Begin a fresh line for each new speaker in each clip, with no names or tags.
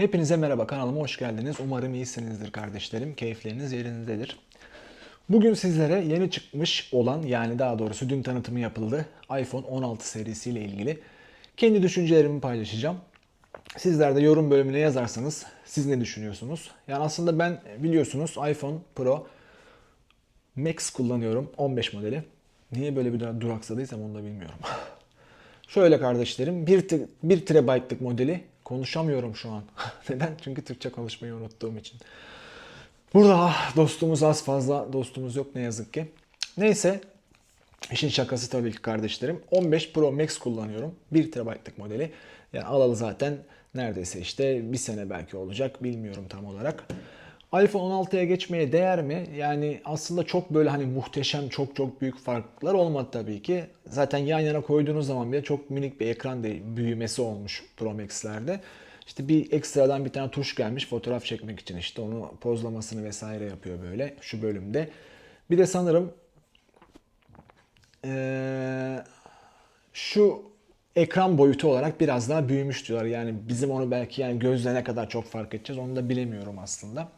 Hepinize merhaba kanalıma hoş geldiniz. Umarım iyisinizdir kardeşlerim. Keyifleriniz yerindedir. Bugün sizlere yeni çıkmış olan yani daha doğrusu dün tanıtımı yapıldı iPhone 16 serisiyle ilgili kendi düşüncelerimi paylaşacağım. Sizler de yorum bölümüne yazarsanız siz ne düşünüyorsunuz? Yani aslında ben biliyorsunuz iPhone Pro Max kullanıyorum 15 modeli. Niye böyle bir duraksadıysam onu da bilmiyorum. Şöyle kardeşlerim 1, 1 TB'lık modeli konuşamıyorum şu an. Neden? Çünkü Türkçe konuşmayı unuttuğum için. Burada ah, dostumuz az fazla dostumuz yok ne yazık ki. Neyse işin şakası tabii ki kardeşlerim. 15 Pro Max kullanıyorum. 1 TB'lık modeli. Yani alalı zaten neredeyse işte bir sene belki olacak bilmiyorum tam olarak iPhone 16'ya geçmeye değer mi? Yani aslında çok böyle hani muhteşem çok çok büyük farklar olmadı tabii ki. Zaten yan yana koyduğunuz zaman bile çok minik bir ekran de büyümesi olmuş Pro Max'lerde. İşte bir ekstradan bir tane tuş gelmiş fotoğraf çekmek için işte onu pozlamasını vesaire yapıyor böyle şu bölümde. Bir de sanırım ee, şu ekran boyutu olarak biraz daha büyümüş diyorlar. Yani bizim onu belki yani gözle ne kadar çok fark edeceğiz onu da bilemiyorum aslında.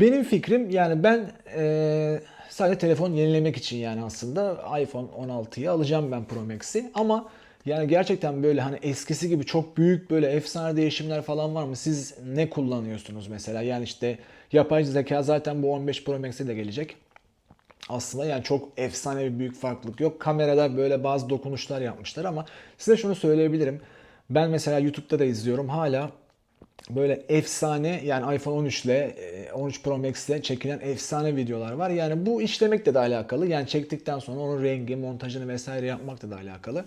Benim fikrim yani ben e, sadece telefon yenilemek için yani aslında iPhone 16'yı alacağım ben Pro Max'i ama yani gerçekten böyle hani eskisi gibi çok büyük böyle efsane değişimler falan var mı? Siz ne kullanıyorsunuz mesela? Yani işte yapay zeka zaten bu 15 Pro Max'e de gelecek. Aslında yani çok efsane bir büyük farklılık yok. Kamerada böyle bazı dokunuşlar yapmışlar ama size şunu söyleyebilirim. Ben mesela YouTube'da da izliyorum. Hala böyle efsane yani iPhone 13 ile 13 Pro Max ile çekilen efsane videolar var. Yani bu işlemekle de alakalı. Yani çektikten sonra onun rengi, montajını vesaire yapmakla da alakalı.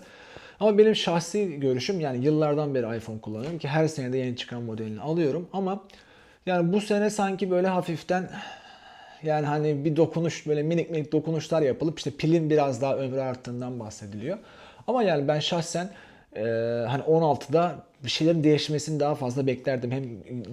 Ama benim şahsi görüşüm yani yıllardan beri iPhone kullanıyorum ki her sene de yeni çıkan modelini alıyorum ama yani bu sene sanki böyle hafiften yani hani bir dokunuş böyle minik minik dokunuşlar yapılıp işte pilin biraz daha ömrü arttığından bahsediliyor. Ama yani ben şahsen e, hani 16'da bir şeylerin değişmesini daha fazla beklerdim. Hem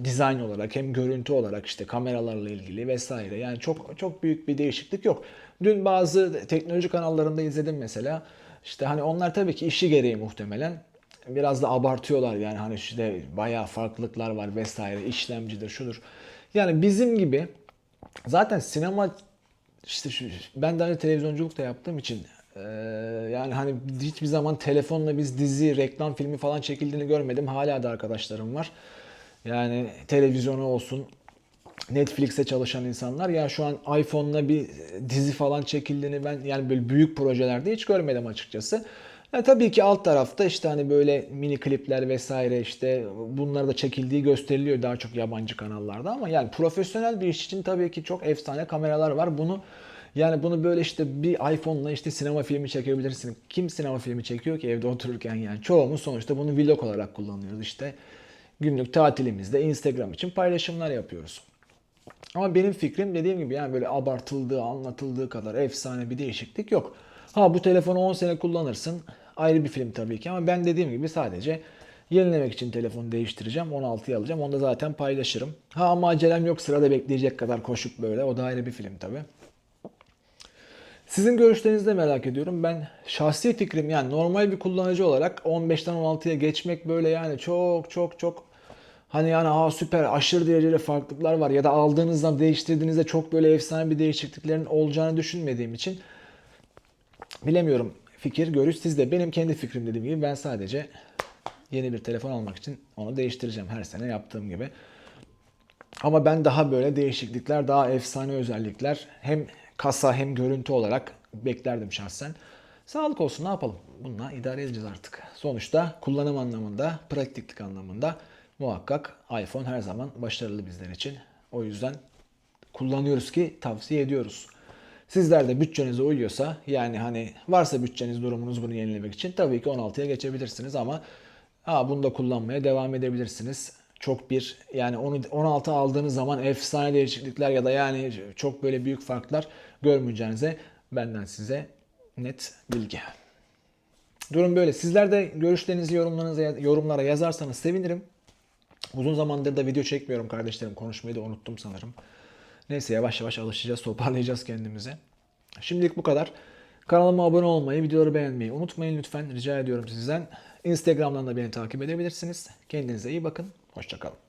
dizayn olarak hem görüntü olarak işte kameralarla ilgili vesaire. Yani çok çok büyük bir değişiklik yok. Dün bazı teknoloji kanallarında izledim mesela. İşte hani onlar tabii ki işi gereği muhtemelen biraz da abartıyorlar yani hani işte bayağı farklılıklar var vesaire işlemcidir şudur. Yani bizim gibi zaten sinema işte şu, ben de hani televizyonculuk da yaptığım için ee, yani hani hiçbir zaman telefonla biz dizi, reklam filmi falan çekildiğini görmedim. Hala da arkadaşlarım var. Yani televizyonu olsun, Netflix'e çalışan insanlar ya şu an iPhone'la bir dizi falan çekildiğini ben yani böyle büyük projelerde hiç görmedim açıkçası. Yani tabii ki alt tarafta işte hani böyle mini klipler vesaire işte bunlar da çekildiği gösteriliyor daha çok yabancı kanallarda ama yani profesyonel bir iş için tabii ki çok efsane kameralar var. Bunu yani bunu böyle işte bir iPhone'la işte sinema filmi çekebilirsin. Kim sinema filmi çekiyor ki evde otururken yani çoğumuz sonuçta bunu vlog olarak kullanıyoruz işte. Günlük tatilimizde Instagram için paylaşımlar yapıyoruz. Ama benim fikrim dediğim gibi yani böyle abartıldığı, anlatıldığı kadar efsane bir değişiklik yok. Ha bu telefonu 10 sene kullanırsın. Ayrı bir film tabii ki ama ben dediğim gibi sadece yenilemek için telefonu değiştireceğim. 16'yı alacağım. Onu da zaten paylaşırım. Ha ama acelem yok sırada bekleyecek kadar koşup böyle. O da ayrı bir film tabii. Sizin görüşlerinizi de merak ediyorum. Ben şahsi fikrim yani normal bir kullanıcı olarak 15'ten 16'ya geçmek böyle yani çok çok çok hani yani ha süper aşırı derecede farklılıklar var ya da aldığınızda değiştirdiğinizde çok böyle efsane bir değişikliklerin olacağını düşünmediğim için bilemiyorum fikir görüş sizde. Benim kendi fikrim dediğim gibi ben sadece yeni bir telefon almak için onu değiştireceğim her sene yaptığım gibi. Ama ben daha böyle değişiklikler, daha efsane özellikler hem kasa hem görüntü olarak beklerdim şahsen. Sağlık olsun ne yapalım? Bununla idare edeceğiz artık. Sonuçta kullanım anlamında, pratiklik anlamında muhakkak iPhone her zaman başarılı bizler için. O yüzden kullanıyoruz ki tavsiye ediyoruz. Sizler de bütçenize uyuyorsa yani hani varsa bütçeniz durumunuz bunu yenilemek için tabii ki 16'ya geçebilirsiniz ama ha, bunu da kullanmaya devam edebilirsiniz çok bir yani onu 16 aldığınız zaman efsane değişiklikler ya da yani çok böyle büyük farklar görmeyeceğinize benden size net bilgi. Durum böyle. Sizler de görüşlerinizi yorumlarınızı yorumlara yazarsanız sevinirim. Uzun zamandır da video çekmiyorum kardeşlerim. Konuşmayı da unuttum sanırım. Neyse yavaş yavaş alışacağız, toparlayacağız kendimizi. Şimdilik bu kadar. Kanalıma abone olmayı, videoları beğenmeyi unutmayın lütfen. Rica ediyorum sizden. Instagram'dan da beni takip edebilirsiniz. Kendinize iyi bakın. Hoşçakalın.